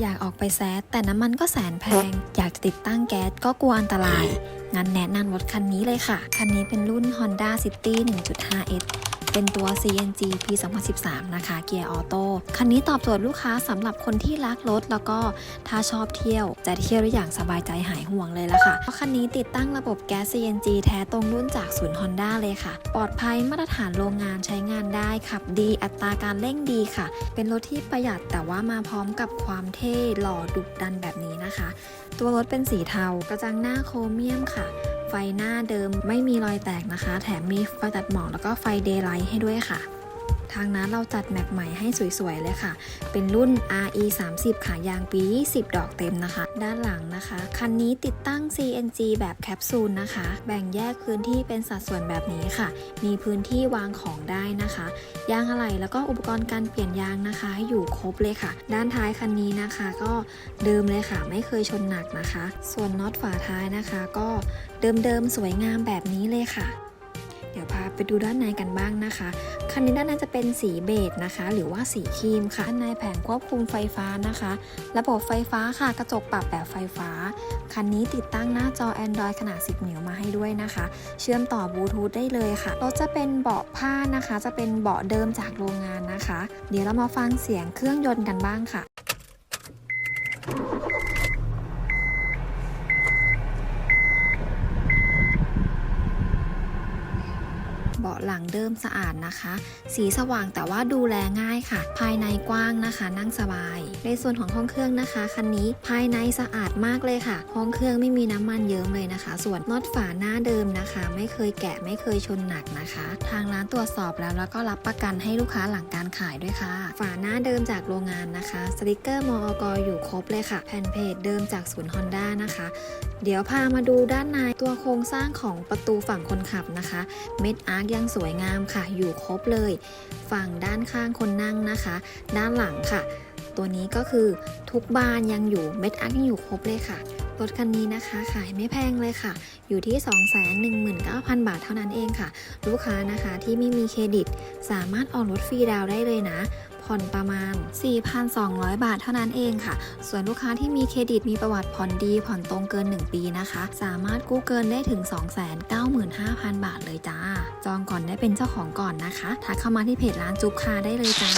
อยากออกไปแซดแต่น้ำมันก็แสนแพง อยากจะติดตั้งแก๊สก็กลัวอันตราย งั้นแนะนำรถคันนี้เลยค่ะ คันนี้เป็นรุ่น Honda City 1.5S เป็นตัว CNG P 2013 นะคะ เกียร์ออโต้ คันนี้ตอบโจทย์ลูกค้าสำหรับคนที่รักรถ แล้วก็ถ้าชอบเที่ยว จะเที่ยวได้อย่างสบายใจหายห่วงเลยละค่ะ เพราะคันนี้ติดตั้งระบบแก๊ส CNG แท้ตรงรุ่นจากศูนย์ Honda เลยค่ะ ปลอดภัยมาตรฐานโรงงานใช้งานได้ขับดีอัตราการเร่งดีค่ะ เป็นรถที่ประหยัดแต่ว่ามาพร้อมกับความเท่หล่อดุดันแบบนี้นะคะ ตัวรถเป็นสีเทากระจังหน้าโครเมียมค่ะ ไฟหน้าเดิมไม่มีรอยแตกนะคะ แถมมีไฟตัดหมอกแล้วก็ไฟเดย์ไลท์ให้ด้วยค่ะ ทางนั้นเราจัดแม็กใหม่ให้สวยๆเลยค่ะ เป็นรุ่น RE 30ค่ะยางปี 20 ดอกเต็มนะคะ ด้านหลังนะคะ คันนี้ติดตั้ง CNG แบบแคปซูลนะคะ แบ่งแยกพื้นที่เป็นสัดส่วนแบบนี้ค่ะ มีพื้นที่วางของได้นะคะ ยางอะไหล่แล้วก็อุปกรณ์การเปลี่ยนยางนะคะ อยู่ครบเลยค่ะ ด้านท้ายคันนี้นะคะก็เดิมเลยค่ะ ไม่เคยชนหนักนะคะ ส่วนน็อตฝาท้ายนะคะ ก็เดิมๆสวยงามแบบนี้เลยค่ะ ดี๋ยวพาไปดูด้านในกันบ้างนะคะ คันนี้ด้านในจะเป็นสีเบจนะคะ หรือว่าสีครีมค่ะด้านในแผงควบคุมไฟฟ้านะคะ ระบบไฟฟ้าค่ะกระจกปรับแบบไฟฟ้า คันนี้ติดตั้งหน้าจอ Android ขนาด 10 นิ้วมาให้ด้วยนะคะ เชื่อมต่อบลูทูธได้เลยค่ะรถจะเป็นเบาะผ้านะคะ จะเป็นเบาะเดิมจากโรงงานนะคะ เดี๋ยวเรามาฟังเสียงเครื่องยนต์กันบ้างค่ะ เบาะหลังเดิมสะอาดนะคะ สีสว่างแต่ว่าดูแลง่ายค่ะ ภายในกว้างนะคะ นั่งสบาย ในส่วนของห้องเครื่องนะคะคันนี้ภายในสะอาดมากเลยค่ะ ห้องเครื่องไม่มีน้ำมันเยิ้มเลยนะคะ ส่วนน็อตฝาหน้าเดิมนะคะ ไม่เคยแกะไม่เคยชนหนักนะคะ ทางร้านตรวจสอบแล้วแล้วก็รับประกันให้ลูกค้าหลังการขายด้วยค่ะ ฝาหน้าเดิมจากโรงงานนะคะ สติกเกอร์มอกอยู่ครบเลยค่ะ แผ่นเพจเดิมจากศูนย์ฮอนด้านะคะ เดี๋ยวพามาดูด้านในตัวโครงสร้างของประตูฝั่งคนขับนะคะ เม็ดอาร์คยังสวยงามค่ะ อยู่ครบเลย ฝั่งด้านข้างคนนั่งนะคะ ด้านหลังค่ะ ตัวนี้ก็คือทุกบานยังอยู่เม็ดอาร์คยังอยู่ครบเลยค่ะ รถคันนี้นะคะขายไม่แพงเลยค่ะ อยู่ที่ 219,000 บาทเท่านั้นเองค่ะ ลูกค้านะคะที่ไม่มีเครดิต สามารถออกรถฟรีดาวได้เลยนะผ่อนประมาณ 4,200 บาทเท่านั้นเองค่ะ ส่วนลูกค้าที่มีเครดิตมีประวัติผ่อนดีผ่อนตรงเกิน 1 ปีนะคะ สามารถกู้เกินได้ถึง 295,000 บาทเลยจ้า จองก่อนได้เป็นเจ้าของก่อนนะคะ ทักเข้ามาที่เพจร้านจุ๊บคาได้เลยจ้า